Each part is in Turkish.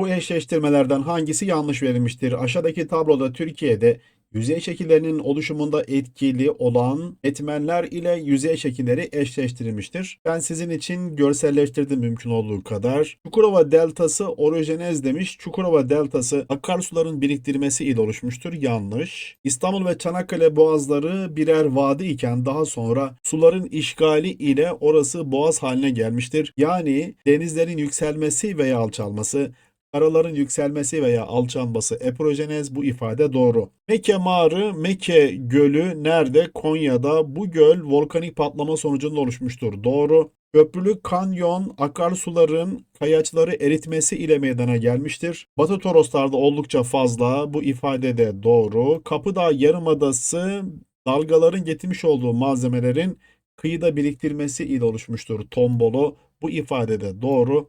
Bu eşleştirmelerden hangisi yanlış verilmiştir? Aşağıdaki tabloda Türkiye'de yüzey şekillerinin oluşumunda etkili olan etmenler ile yüzey şekilleri eşleştirilmiştir. Ben sizin için görselleştirdim mümkün olduğu kadar. Çukurova deltası orojenez demiş. Çukurova deltası akarsuların biriktirmesi ile oluşmuştur. Yanlış. İstanbul ve Çanakkale boğazları birer vadi iken daha sonra suların işgali ile orası boğaz haline gelmiştir. Yani denizlerin yükselmesi veya alçalması Karaların yükselmesi veya alçalması eprojenez bu ifade doğru. Mekke Mağarı, Mekke Gölü nerede? Konya'da. Bu göl volkanik patlama sonucunda oluşmuştur. Doğru. Köprülü kanyon akarsuların kayaçları eritmesi ile meydana gelmiştir. Batı Toroslar'da oldukça fazla. Bu ifade de doğru. Kapıdağ Yarımadası dalgaların getirmiş olduğu malzemelerin kıyıda biriktirmesi ile oluşmuştur. Tombolo. Bu ifade de doğru.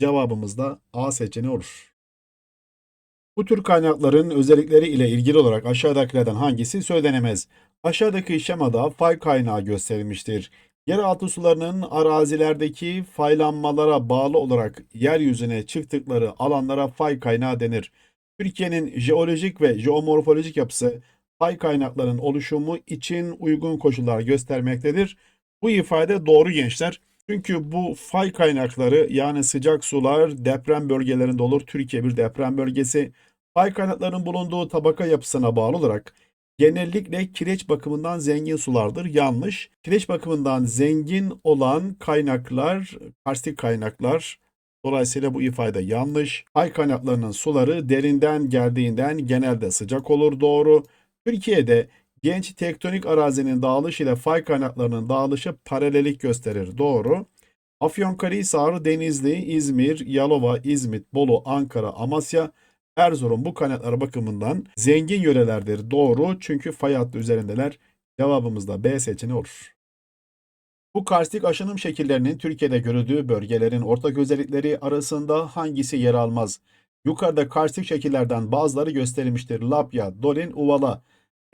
Cevabımız da A seçeneği olur. Bu tür kaynakların özellikleri ile ilgili olarak aşağıdakilerden hangisi söylenemez? Aşağıdaki şemada fay kaynağı gösterilmiştir. Yeraltı sularının arazilerdeki faylanmalara bağlı olarak yeryüzüne çıktıkları alanlara fay kaynağı denir. Türkiye'nin jeolojik ve jeomorfolojik yapısı fay kaynaklarının oluşumu için uygun koşullar göstermektedir. Bu ifade doğru gençler. Çünkü bu fay kaynakları yani sıcak sular deprem bölgelerinde olur. Türkiye bir deprem bölgesi. Fay kaynaklarının bulunduğu tabaka yapısına bağlı olarak genellikle kireç bakımından zengin sulardır. Yanlış. Kireç bakımından zengin olan kaynaklar karstik kaynaklar. Dolayısıyla bu ifade yanlış. Fay kaynaklarının suları derinden geldiğinden genelde sıcak olur. Doğru. Türkiye'de Genç tektonik arazinin dağılışı ile fay kaynaklarının dağılışı paralellik gösterir. Doğru. Afyonkarahisar, Denizli, İzmir, Yalova, İzmit, Bolu, Ankara, Amasya, Erzurum bu kaynaklar bakımından zengin yörelerdir. Doğru çünkü fay hattı üzerindeler. Cevabımız da B seçeneği olur. Bu karstik aşınım şekillerinin Türkiye'de görüldüğü bölgelerin ortak özellikleri arasında hangisi yer almaz? Yukarıda karstik şekillerden bazıları gösterilmiştir. Lapya, Dolin, Uvala.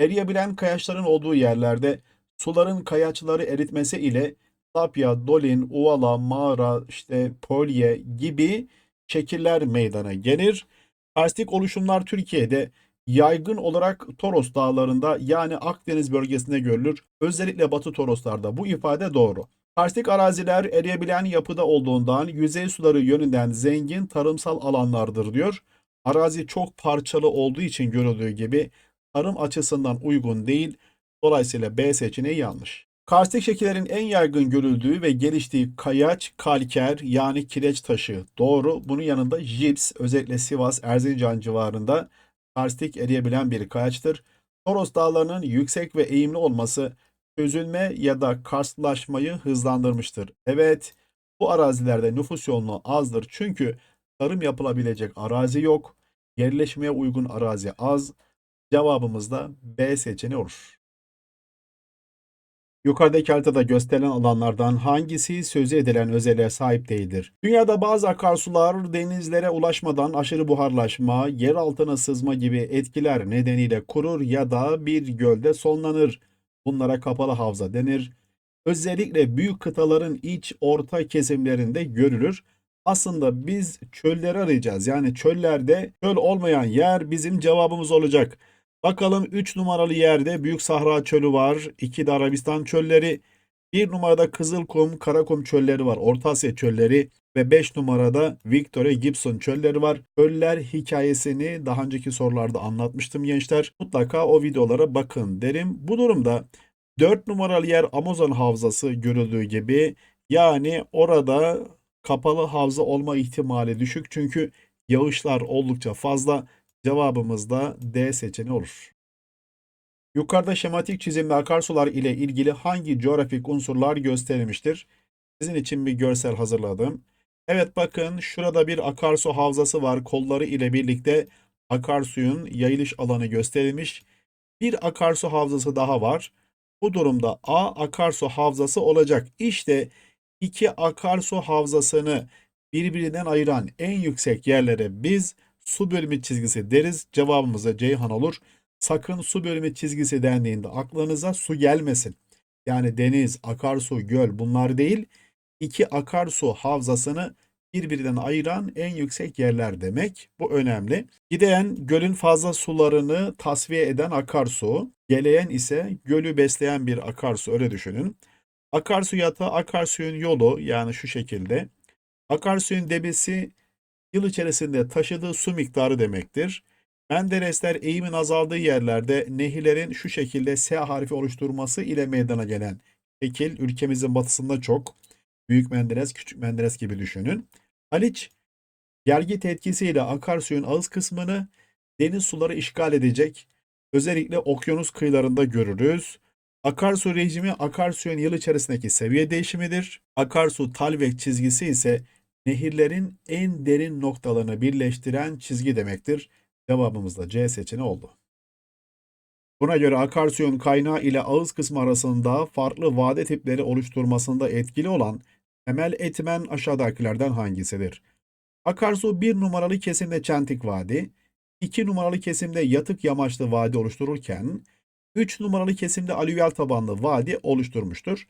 Eriyebilen kayaçların olduğu yerlerde suların kayaçları eritmesi ile Tapya, Dolin, Uvala, Mağara, işte Polye gibi şekiller meydana gelir. Karstik oluşumlar Türkiye'de yaygın olarak Toros dağlarında yani Akdeniz bölgesinde görülür. Özellikle Batı Toroslarda bu ifade doğru. Karstik araziler eriyebilen yapıda olduğundan yüzey suları yönünden zengin tarımsal alanlardır diyor. Arazi çok parçalı olduğu için görüldüğü gibi tarım açısından uygun değil. Dolayısıyla B seçeneği yanlış. Karstik şekillerin en yaygın görüldüğü ve geliştiği kayaç, kalker yani kireç taşı doğru. Bunun yanında jips özellikle Sivas, Erzincan civarında karstik eriyebilen bir kayaçtır. Toros dağlarının yüksek ve eğimli olması çözülme ya da karstlaşmayı hızlandırmıştır. Evet bu arazilerde nüfus yoğunluğu azdır çünkü tarım yapılabilecek arazi yok. Yerleşmeye uygun arazi az. Cevabımız da B seçeneği olur. Yukarıdaki haritada gösterilen alanlardan hangisi sözü edilen özelliğe sahip değildir? Dünyada bazı akarsular denizlere ulaşmadan aşırı buharlaşma, yer altına sızma gibi etkiler nedeniyle kurur ya da bir gölde sonlanır. Bunlara kapalı havza denir. Özellikle büyük kıtaların iç orta kesimlerinde görülür. Aslında biz çölleri arayacağız. Yani çöllerde çöl olmayan yer bizim cevabımız olacak. Bakalım 3 numaralı yerde Büyük Sahra Çölü var. 2 de Arabistan çölleri. 1 numarada Kızılkum, Karakum çölleri var. Orta Asya çölleri. Ve 5 numarada Victoria Gibson çölleri var. Çöller hikayesini daha önceki sorularda anlatmıştım gençler. Mutlaka o videolara bakın derim. Bu durumda 4 numaralı yer Amazon havzası görüldüğü gibi. Yani orada kapalı havza olma ihtimali düşük. Çünkü yağışlar oldukça fazla. Cevabımız da D seçeneği olur. Yukarıda şematik çizimli akarsular ile ilgili hangi coğrafik unsurlar gösterilmiştir? Sizin için bir görsel hazırladım. Evet bakın şurada bir akarsu havzası var. Kolları ile birlikte akarsuyun yayılış alanı gösterilmiş. Bir akarsu havzası daha var. Bu durumda A akarsu havzası olacak. İşte iki akarsu havzasını birbirinden ayıran en yüksek yerlere biz su bölümü çizgisi deriz. Cevabımız da Ceyhan olur. Sakın su bölümü çizgisi dendiğinde aklınıza su gelmesin. Yani deniz, akarsu, göl bunlar değil. İki akarsu havzasını birbirinden ayıran en yüksek yerler demek. Bu önemli. Gideyen gölün fazla sularını tasfiye eden akarsu. Geleyen ise gölü besleyen bir akarsu öyle düşünün. Akarsu yatağı akarsuyun yolu yani şu şekilde. Akarsuyun debisi yıl içerisinde taşıdığı su miktarı demektir. Menderesler eğimin azaldığı yerlerde nehirlerin şu şekilde S harfi oluşturması ile meydana gelen şekil ülkemizin batısında çok. Büyük Menderes, Küçük Menderes gibi düşünün. Haliç, gelgit etkisiyle akarsuyun ağız kısmını deniz suları işgal edecek. Özellikle okyanus kıyılarında görürüz. Akarsu rejimi akarsuyun yıl içerisindeki seviye değişimidir. Akarsu talvek çizgisi ise nehirlerin en derin noktalarını birleştiren çizgi demektir. Cevabımız da C seçeneği oldu. Buna göre akarsuyun kaynağı ile ağız kısmı arasında farklı vade tipleri oluşturmasında etkili olan temel etmen aşağıdakilerden hangisidir? Akarsu 1 numaralı kesimde çentik vadi, 2 numaralı kesimde yatık yamaçlı vadi oluştururken 3 numaralı kesimde alüvyal tabanlı vadi oluşturmuştur.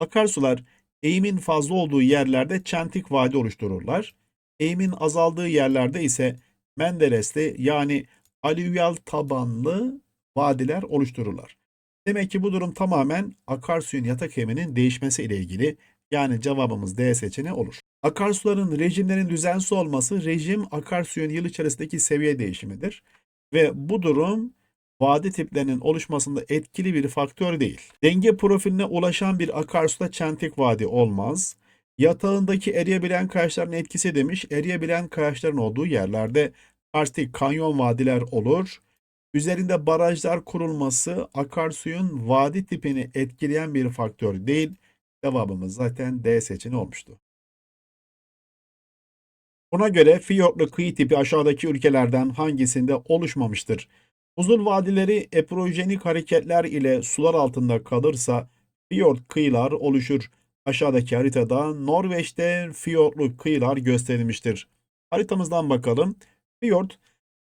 Akarsular eğimin fazla olduğu yerlerde çentik vadi oluştururlar. Eğimin azaldığı yerlerde ise Menderesli yani alüvyal tabanlı vadiler oluştururlar. Demek ki bu durum tamamen akarsuyun yatak eğiminin değişmesi ile ilgili. Yani cevabımız D seçeneği olur. Akarsuların rejimlerin düzensiz olması rejim akarsuyun yıl içerisindeki seviye değişimidir. Ve bu durum vadi tiplerinin oluşmasında etkili bir faktör değil. Denge profiline ulaşan bir akarsuda çentik vadi olmaz. Yatağındaki eriyebilen kayaçların etkisi demiş. Eriyebilen kayaçların olduğu yerlerde karstik kanyon vadiler olur. Üzerinde barajlar kurulması akarsuyun vadi tipini etkileyen bir faktör değil. Cevabımız zaten D seçeneği olmuştu. Buna göre fiyortlu kıyı tipi aşağıdaki ülkelerden hangisinde oluşmamıştır? Uzun vadileri eprojenik hareketler ile sular altında kalırsa fiyort kıyılar oluşur. Aşağıdaki haritada Norveç'te fiyortlu kıyılar gösterilmiştir. Haritamızdan bakalım. Fiyort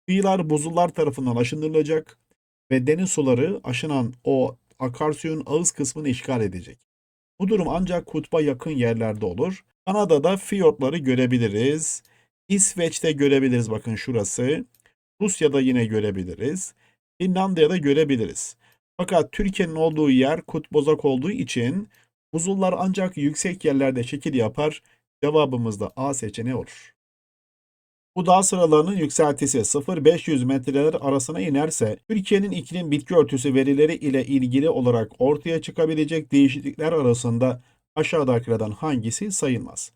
kıyılar buzullar tarafından aşındırılacak ve deniz suları aşınan o akarsuyun ağız kısmını işgal edecek. Bu durum ancak kutba yakın yerlerde olur. Kanada'da fiyortları görebiliriz. İsveç'te görebiliriz bakın şurası. Rusya'da yine görebiliriz. Finlandiya'da görebiliriz. Fakat Türkiye'nin olduğu yer kutbozak olduğu için buzullar ancak yüksek yerlerde şekil yapar. Cevabımız da A seçeneği olur. Bu dağ sıralarının yükseltisi 0-500 metreler arasına inerse Türkiye'nin iklim bitki örtüsü verileri ile ilgili olarak ortaya çıkabilecek değişiklikler arasında aşağıdakilerden hangisi sayılmaz?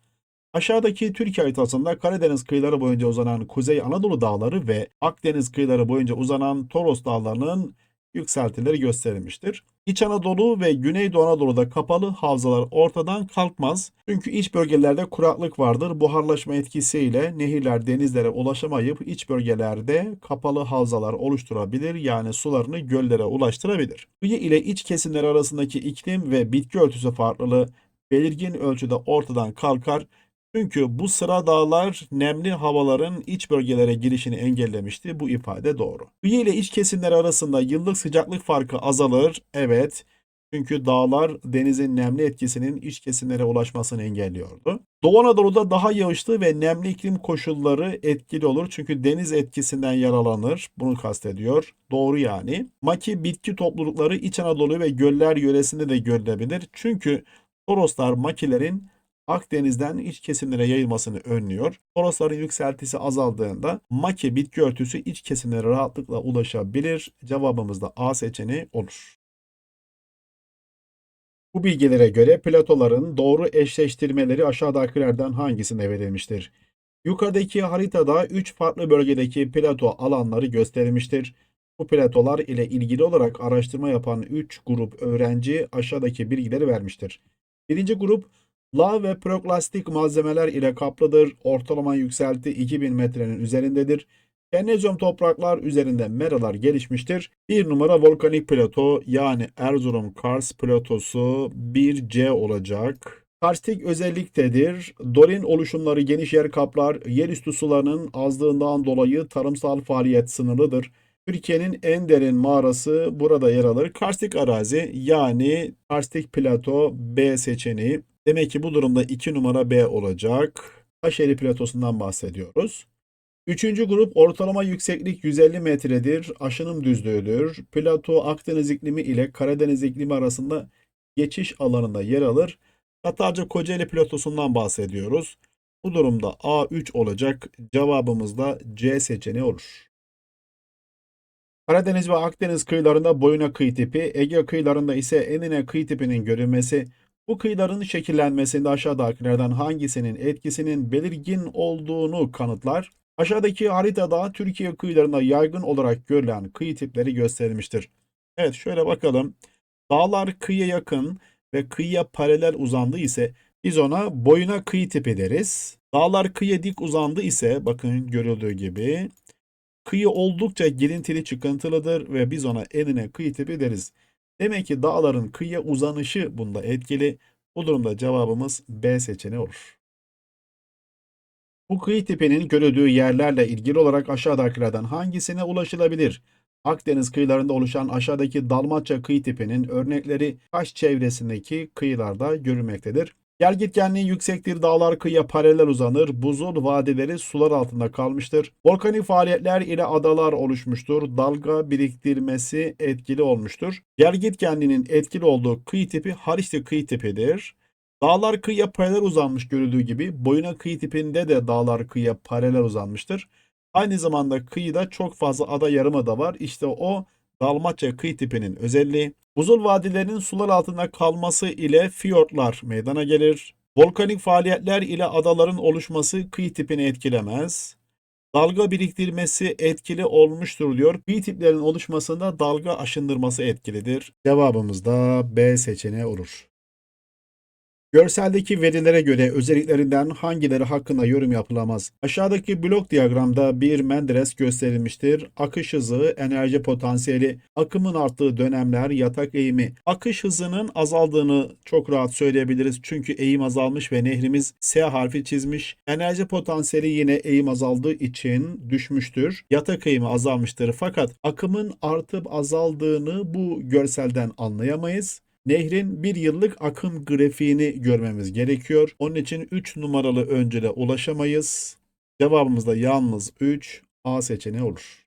Aşağıdaki Türkiye haritasında Karadeniz kıyıları boyunca uzanan Kuzey Anadolu dağları ve Akdeniz kıyıları boyunca uzanan Toros dağlarının yükseltileri gösterilmiştir. İç Anadolu ve Güneydoğu Anadolu'da kapalı havzalar ortadan kalkmaz. Çünkü iç bölgelerde kuraklık vardır. Buharlaşma etkisiyle nehirler denizlere ulaşamayıp iç bölgelerde kapalı havzalar oluşturabilir. Yani sularını göllere ulaştırabilir. Kıyı ile iç kesimler arasındaki iklim ve bitki örtüsü farklılığı belirgin ölçüde ortadan kalkar. Çünkü bu sıra dağlar nemli havaların iç bölgelere girişini engellemişti. Bu ifade doğru. Kıyı ile iç kesimler arasında yıllık sıcaklık farkı azalır. Evet. Çünkü dağlar denizin nemli etkisinin iç kesimlere ulaşmasını engelliyordu. Doğu Anadolu'da daha yağışlı ve nemli iklim koşulları etkili olur. Çünkü deniz etkisinden yaralanır. Bunu kastediyor. Doğru yani. Maki bitki toplulukları İç Anadolu ve göller yöresinde de görülebilir. Çünkü Toroslar makilerin Akdeniz'den iç kesimlere yayılmasını önlüyor. Torosların yükseltisi azaldığında maki bitki örtüsü iç kesimlere rahatlıkla ulaşabilir. Cevabımız da A seçeneği olur. Bu bilgilere göre platoların doğru eşleştirmeleri aşağıdakilerden hangisine verilmiştir? Yukarıdaki haritada 3 farklı bölgedeki plato alanları gösterilmiştir. Bu platolar ile ilgili olarak araştırma yapan 3 grup öğrenci aşağıdaki bilgileri vermiştir. Birinci grup Lav ve proklastik malzemeler ile kaplıdır. Ortalama yükselti 2000 metrenin üzerindedir. Kennezyum topraklar üzerinde meralar gelişmiştir. Bir numara volkanik plato yani Erzurum Kars platosu 1C olacak. Karstik özelliktedir. Dorin oluşumları geniş yer kaplar. Yerüstü sularının azlığından dolayı tarımsal faaliyet sınırlıdır. Türkiye'nin en derin mağarası burada yer alır. Karstik arazi yani karstik plato B seçeneği. Demek ki bu durumda 2 numara B olacak. Taşeri platosundan bahsediyoruz. Üçüncü grup ortalama yükseklik 150 metredir. Aşınım düzlüğüdür. Plato Akdeniz iklimi ile Karadeniz iklimi arasında geçiş alanında yer alır. Tatarca Kocaeli platosundan bahsediyoruz. Bu durumda A3 olacak. Cevabımız da C seçeneği olur. Karadeniz ve Akdeniz kıyılarında boyuna kıyı tipi, Ege kıyılarında ise enine kıyı tipinin görülmesi, bu kıyıların şekillenmesinde aşağıdakilerden hangisinin etkisinin belirgin olduğunu kanıtlar. Aşağıdaki haritada Türkiye kıyılarında yaygın olarak görülen kıyı tipleri gösterilmiştir. Evet şöyle bakalım. Dağlar kıyıya yakın ve kıyıya paralel uzandı ise biz ona boyuna kıyı tipi deriz. Dağlar kıyıya dik uzandı ise bakın görüldüğü gibi kıyı oldukça girintili çıkıntılıdır ve biz ona enine kıyı tipi deriz. Demek ki dağların kıyıya uzanışı bunda etkili. Bu durumda cevabımız B seçeneği olur. Bu kıyı tipinin görüldüğü yerlerle ilgili olarak aşağıdakilerden hangisine ulaşılabilir? Akdeniz kıyılarında oluşan aşağıdaki Dalmatça kıyı tipinin örnekleri Kaş çevresindeki kıyılarda görülmektedir. Yergitgenliği yüksektir, dağlar kıyıya paralel uzanır, buzul vadileri sular altında kalmıştır. Volkanik faaliyetler ile adalar oluşmuştur, dalga biriktirmesi etkili olmuştur. Yergitgenliğinin etkili olduğu kıyı tipi Haliçli kıyı tipidir. Dağlar kıyıya paralel uzanmış görüldüğü gibi boyuna kıyı tipinde de dağlar kıyıya paralel uzanmıştır. Aynı zamanda kıyıda çok fazla ada yarımada var. İşte o Dalmatça kıyı tipinin özelliği. Buzul vadilerinin sular altında kalması ile fiyortlar meydana gelir. Volkanik faaliyetler ile adaların oluşması kıyı tipini etkilemez. Dalga biriktirmesi etkili olmuştur diyor. Kıyı tiplerin oluşmasında dalga aşındırması etkilidir. Cevabımız da B seçeneği olur. Görseldeki verilere göre özelliklerinden hangileri hakkında yorum yapılamaz? Aşağıdaki blok diyagramda bir Menderes gösterilmiştir. Akış hızı, enerji potansiyeli, akımın arttığı dönemler, yatak eğimi. Akış hızının azaldığını çok rahat söyleyebiliriz. Çünkü eğim azalmış ve nehrimiz S harfi çizmiş. Enerji potansiyeli yine eğim azaldığı için düşmüştür. Yatak eğimi azalmıştır. Fakat akımın artıp azaldığını bu görselden anlayamayız. Nehrin bir yıllık akım grafiğini görmemiz gerekiyor. Onun için 3 numaralı öncele ulaşamayız. Cevabımız da yalnız 3 A seçeneği olur.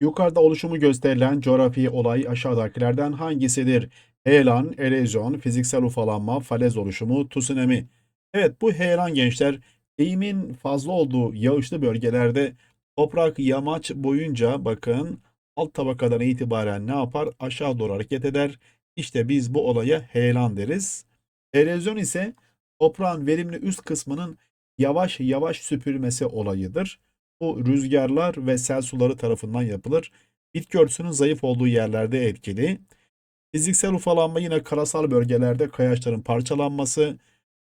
Yukarıda oluşumu gösterilen coğrafi olay aşağıdakilerden hangisidir? Heyelan, erozyon, fiziksel ufalanma, falez oluşumu, tsunami. Evet bu heyelan gençler eğimin fazla olduğu yağışlı bölgelerde toprak yamaç boyunca bakın alt tabakadan itibaren ne yapar? Aşağı doğru hareket eder. İşte biz bu olaya heyelan deriz. Erozyon ise toprağın verimli üst kısmının yavaş yavaş süpürmesi olayıdır. Bu rüzgarlar ve sel suları tarafından yapılır. Bitki örtüsünün zayıf olduğu yerlerde etkili. Fiziksel ufalanma yine karasal bölgelerde kayaçların parçalanması.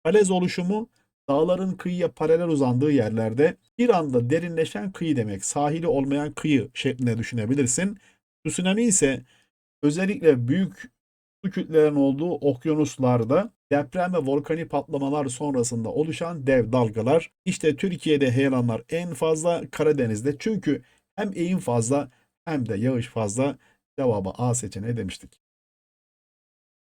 Falez oluşumu dağların kıyıya paralel uzandığı yerlerde bir anda derinleşen kıyı demek. Sahili olmayan kıyı şeklinde düşünebilirsin. Tsunami ise özellikle büyük su kütlelerinin olduğu okyanuslarda deprem ve volkanik patlamalar sonrasında oluşan dev dalgalar. İşte Türkiye'de heyelanlar en fazla Karadeniz'de. Çünkü hem eğim fazla hem de yağış fazla. Cevabı A seçeneği demiştik.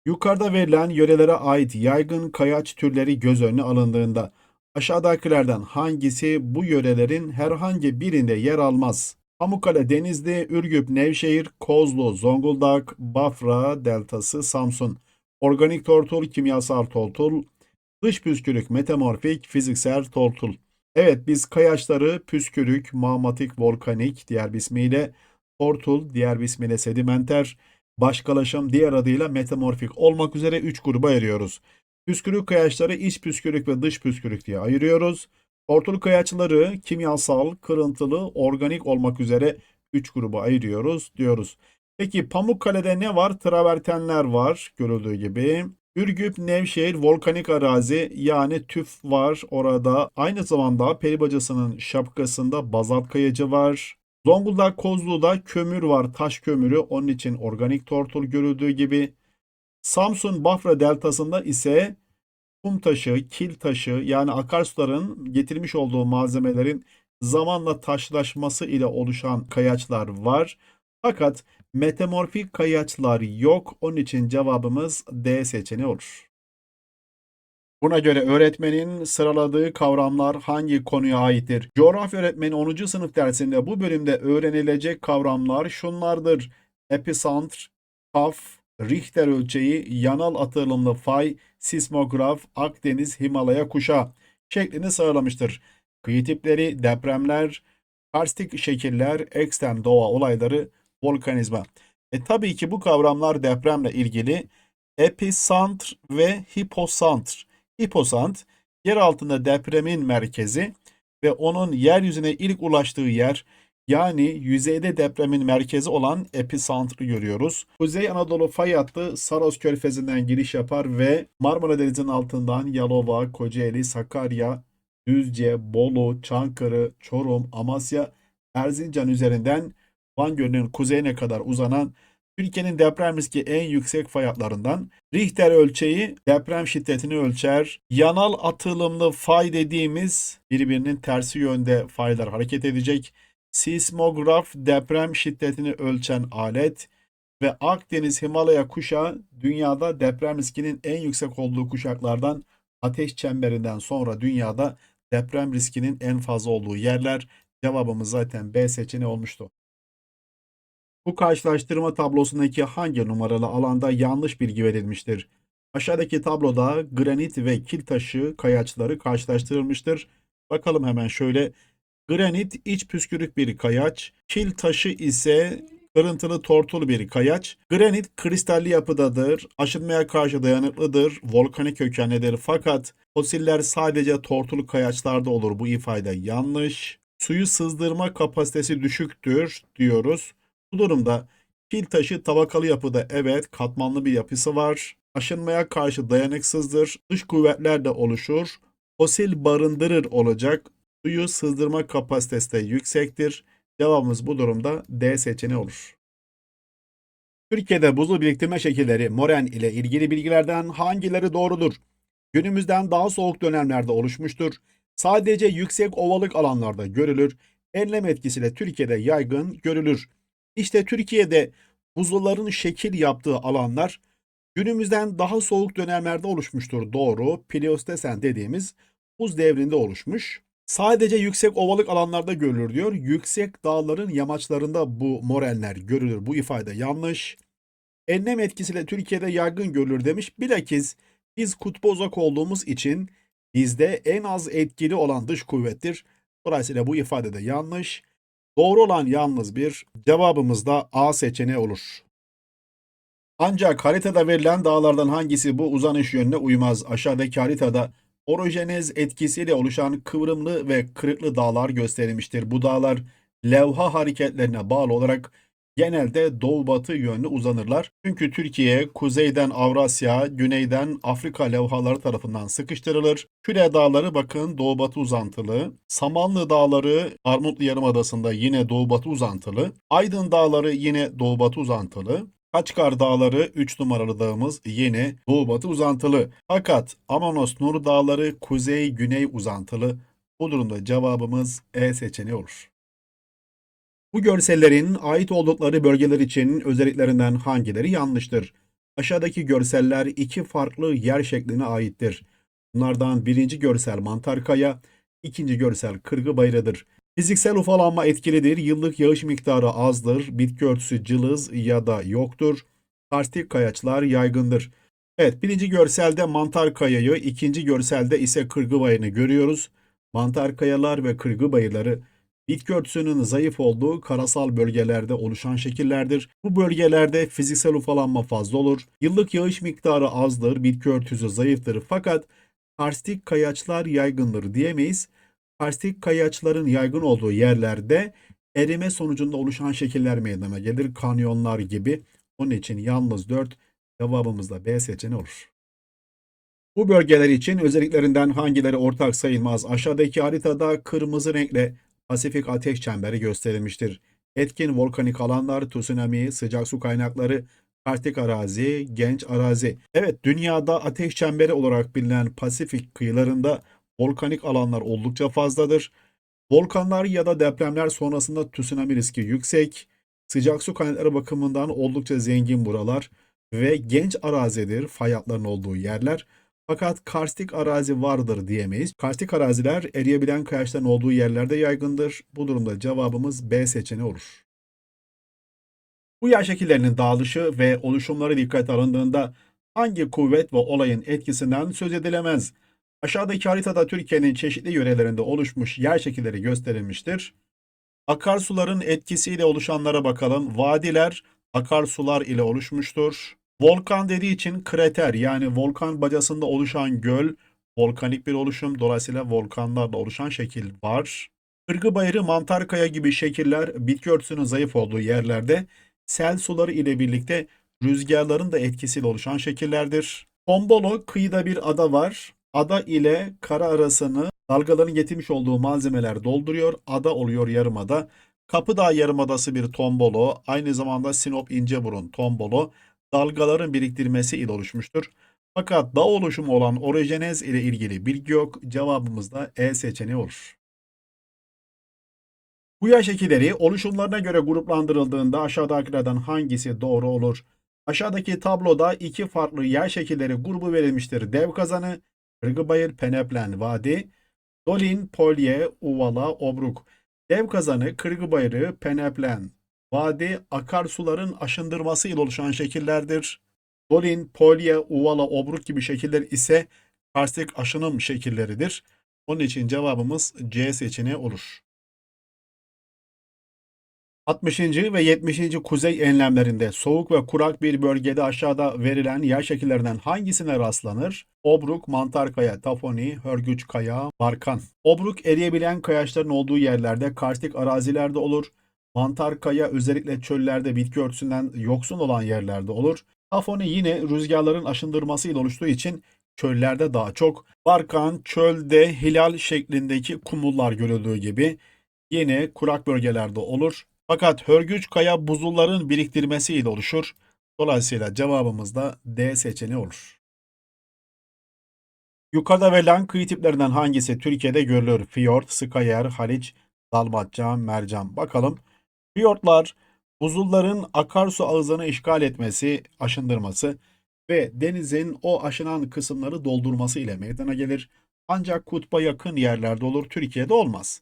Yukarıda verilen yörelere ait yaygın kayaç türleri göz önüne alındığında aşağıdakilerden hangisi bu yörelerin herhangi birinde yer almaz? Pamukkale, Denizli, Ürgüp, Nevşehir, Kozlu, Zonguldak, Bafra, Deltası, Samsun. Organik tortul, kimyasal tortul, dış püskürük, metamorfik, fiziksel tortul. Evet biz kayaçları püskürük, mağmatik, volkanik diğer bir ismiyle, tortul diğer bir ismiyle sedimenter, başkalaşım diğer adıyla metamorfik olmak üzere 3 gruba ayırıyoruz. Püskürük kayaçları iç püskürük ve dış püskürük diye ayırıyoruz. Tortul kayaçları kimyasal, kırıntılı, organik olmak üzere 3 gruba ayırıyoruz diyoruz. Peki Pamukkale'de ne var? Travertenler var görüldüğü gibi. Ürgüp, Nevşehir, volkanik arazi yani tüf var orada. Aynı zamanda peribacasının şapkasında bazalt kayacı var. Zonguldak Kozlu'da kömür var, taş kömürü. Onun için organik tortul görüldüğü gibi. Samsun Bafra deltasında ise kum taşı, kil taşı yani akarsuların getirmiş olduğu malzemelerin zamanla taşlaşması ile oluşan kayaçlar var. Fakat metamorfik kayaçlar yok. Onun için cevabımız D seçeneği olur. Buna göre öğretmenin sıraladığı kavramlar hangi konuya aittir? Coğrafya öğretmeni 10. sınıf dersinde bu bölümde öğrenilecek kavramlar şunlardır. Episantr, kaf, Richter ölçeği, yanal atılımlı fay, sismograf, Akdeniz, Himalaya kuşağı şeklini sağlamıştır. Kıyı tipleri, depremler, karstik şekiller, ekstrem doğa olayları, volkanizma. E tabii ki bu kavramlar depremle ilgili episantr ve hiposantr. Hiposant, yer altında depremin merkezi ve onun yeryüzüne ilk ulaştığı yer yani yüzeyde depremin merkezi olan episantrı görüyoruz. Kuzey Anadolu fay hattı Saros Körfezi'nden giriş yapar ve Marmara Denizi'nin altından Yalova, Kocaeli, Sakarya, Düzce, Bolu, Çankırı, Çorum, Amasya, Erzincan üzerinden Van Gölü'nün kuzeyine kadar uzanan Türkiye'nin deprem riski en yüksek fay hatlarından. Richter ölçeği deprem şiddetini ölçer. Yanal atılımlı fay dediğimiz birbirinin tersi yönde faylar hareket edecek. Sismograf deprem şiddetini ölçen alet ve Akdeniz Himalaya kuşağı dünyada deprem riskinin en yüksek olduğu kuşaklardan ateş çemberinden sonra dünyada deprem riskinin en fazla olduğu yerler. Cevabımız zaten B seçeneği olmuştu. Bu karşılaştırma tablosundaki hangi numaralı alanda yanlış bilgi verilmiştir? Aşağıdaki tabloda granit ve kil taşı kayaçları karşılaştırılmıştır. Bakalım hemen şöyle. Granit iç püskürük bir kayaç, kil taşı ise kırıntılı tortul bir kayaç. Granit kristalli yapıdadır, aşınmaya karşı dayanıklıdır, volkanik kökenlidir fakat fosiller sadece tortul kayaçlarda olur. Bu ifade yanlış. Suyu sızdırma kapasitesi düşüktür diyoruz. Bu durumda kil taşı tabakalı yapıda evet katmanlı bir yapısı var. Aşınmaya karşı dayanıksızdır. Dış kuvvetler de oluşur. Fosil barındırır olacak. Suyu sızdırma kapasitesi de yüksektir. Cevabımız bu durumda D seçeneği olur. Türkiye'de buzul biriktirme şekilleri moren ile ilgili bilgilerden hangileri doğrudur? Günümüzden daha soğuk dönemlerde oluşmuştur. Sadece yüksek ovalık alanlarda görülür. Enlem etkisiyle Türkiye'de yaygın görülür. İşte Türkiye'de buzulların şekil yaptığı alanlar günümüzden daha soğuk dönemlerde oluşmuştur. Doğru. Pleistesen dediğimiz buz devrinde oluşmuş. Sadece yüksek ovalık alanlarda görülür diyor. Yüksek dağların yamaçlarında bu morenler görülür. Bu ifade yanlış. Enlem etkisiyle Türkiye'de yaygın görülür demiş. Bilakis biz kutba uzak olduğumuz için bizde en az etkili olan dış kuvvettir. Dolayısıyla bu ifade de yanlış. Doğru olan yalnız bir. Cevabımız da A seçeneği olur. Ancak haritada verilen dağlardan hangisi bu uzanış yönüne uymaz? Aşağıdaki haritada orojenez etkisiyle oluşan kıvrımlı ve kırıklı dağlar gösterilmiştir. Bu dağlar levha hareketlerine bağlı olarak genelde doğu-batı yönlü uzanırlar. Çünkü Türkiye kuzeyden Avrasya, güneyden Afrika levhaları tarafından sıkıştırılır. Küre dağları bakın doğu-batı uzantılı. Samanlı dağları Armutlu Yarımadası'nda yine doğu-batı uzantılı. Aydın dağları yine doğu-batı uzantılı. Kaçkar Dağları 3 numaralı dağımız yine doğu-batı uzantılı. Fakat Amanos Nur Dağları kuzey-güney uzantılı. Bu durumda cevabımız E seçeneği olur. Bu görsellerin ait oldukları bölgeler için özelliklerinden hangileri yanlıştır? Aşağıdaki görseller iki farklı yer şekline aittir. Bunlardan birinci görsel Mantarkaya, ikinci görsel Kırgı Bayrı'dır. Fiziksel ufalanma etkilidir, yıllık yağış miktarı azdır, bitki örtüsü cılız ya da yoktur. Karstik kayaçlar yaygındır. Evet, birinci görselde mantar kayayı, ikinci görselde ise kırgı bayırını görüyoruz. Mantar kayalar ve kırgı bayırları bitki örtüsünün zayıf olduğu karasal bölgelerde oluşan şekillerdir. Bu bölgelerde fiziksel ufalanma fazla olur. Yıllık yağış miktarı azdır, bitki örtüsü zayıftır fakat karstik kayaçlar yaygındır diyemeyiz. Karstik kayaçların yaygın olduğu yerlerde erime sonucunda oluşan şekiller meydana gelir. Kanyonlar gibi. Onun için yalnız 4 cevabımız da B seçeneği olur. Bu bölgeler için özelliklerinden hangileri ortak sayılmaz? Aşağıdaki haritada kırmızı renkle Pasifik ateş çemberi gösterilmiştir. Etkin volkanik alanlar, tsunami, sıcak su kaynakları, karstik arazi, genç arazi. Evet, dünyada ateş çemberi olarak bilinen Pasifik kıyılarında volkanik alanlar oldukça fazladır. Volkanlar ya da depremler sonrasında tsunami riski yüksek. Sıcak su kaynakları bakımından oldukça zengin buralar ve genç arazidir fay olduğu yerler. Fakat karstik arazi vardır diyemeyiz. Karstik araziler eriyebilen kayaçların olduğu yerlerde yaygındır. Bu durumda cevabımız B seçeneği olur. Bu yer şekillerinin dağılışı ve oluşumları dikkate alındığında hangi kuvvet ve olayın etkisinden söz edilemez? Aşağıdaki haritada Türkiye'nin çeşitli yörelerinde oluşmuş yer şekilleri gösterilmiştir. Akarsuların etkisiyle oluşanlara bakalım. Vadiler akarsular ile oluşmuştur. Volkan dediği için krater yani volkan bacasında oluşan göl volkanik bir oluşum. Dolayısıyla volkanlarla oluşan şekil var. Kırgı bayırı, mantar kaya gibi şekiller bitki örtüsünün zayıf olduğu yerlerde sel suları ile birlikte rüzgarların da etkisiyle oluşan şekillerdir. Tombolo kıyıda bir ada var. Ada ile kara arasını dalgaların getirmiş olduğu malzemeler dolduruyor. Ada oluyor yarımada. Kapıdağ Yarımadası bir tombolo, aynı zamanda Sinop İnceburun tombolo, dalgaların biriktirmesi ile oluşmuştur. Fakat dağ oluşumu olan orojenez ile ilgili bilgi yok. Cevabımız da E seçeneği olur. Bu yer şekilleri oluşumlarına göre gruplandırıldığında aşağıdakilerden hangisi doğru olur? Aşağıdaki tabloda iki farklı yer şekilleri grubu verilmiştir. Dev kazanı, Kırgıbayır, Peneplen, Vadi, Dolin, Polye, Uvala, Obruk. Dev kazanı, Kırgıbayırı, Peneplen, Vadi, akarsuların aşındırması ile oluşan şekillerdir. Dolin, Polye, Uvala, Obruk gibi şekiller ise karstik aşınım şekilleridir. Onun için cevabımız C seçeneği olur. 60. ve 70. kuzey enlemlerinde soğuk ve kurak bir bölgede aşağıda verilen yer şekillerinden hangisine rastlanır? Obruk, Mantarkaya, Tafoni, Hörgüç Kaya, Barkan. Obruk eriyebilen kayaçların olduğu yerlerde karstik arazilerde olur. Mantarkaya özellikle çöllerde bitki örtüsünden yoksun olan yerlerde olur. Tafoni yine rüzgarların aşındırmasıyla oluştuğu için çöllerde daha çok. Barkan çölde hilal şeklindeki kumullar görüldüğü gibi yine kurak bölgelerde olur. Fakat hörgüç kaya buzulların biriktirmesiyle oluşur. Dolayısıyla cevabımız da D seçeneği olur. Yukarıda verilen kıyı tiplerinden hangisi Türkiye'de görülür? Fiyort, Skayer, Haliç, Dalmatça, Mercan. Bakalım. Fiyortlar buzulların akarsu ağızlarını işgal etmesi, aşındırması ve denizin o aşınan kısımları doldurması ile meydana gelir. Ancak kutba yakın yerlerde olur, Türkiye'de olmaz.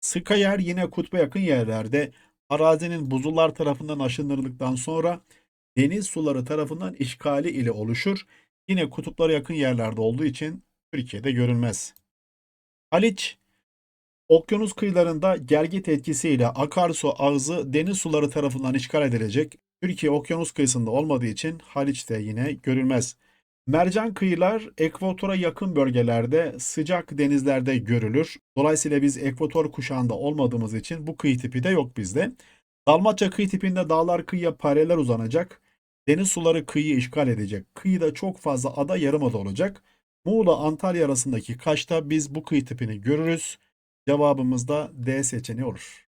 Skayer yine kutba yakın yerlerde arazinin buzullar tarafından aşındırıldıktan sonra deniz suları tarafından işgali ile oluşur. Yine kutuplara yakın yerlerde olduğu için Türkiye'de görülmez. Haliç, okyanus kıyılarında gelgit etkisiyle akarsu ağzı deniz suları tarafından işgal edilecek. Türkiye okyanus kıyısında olmadığı için Haliç'te yine görülmez. Mercan kıyılar ekvatora yakın bölgelerde sıcak denizlerde görülür. Dolayısıyla biz ekvator kuşağında olmadığımız için bu kıyı tipi de yok bizde. Dalmatça kıyı tipinde dağlar kıyıya paralel uzanacak. Deniz suları kıyıyı işgal edecek. Kıyıda çok fazla ada yarımada olacak. Muğla Antalya arasındaki Kaş'ta biz bu kıyı tipini görürüz. Cevabımız da D seçeneği olur.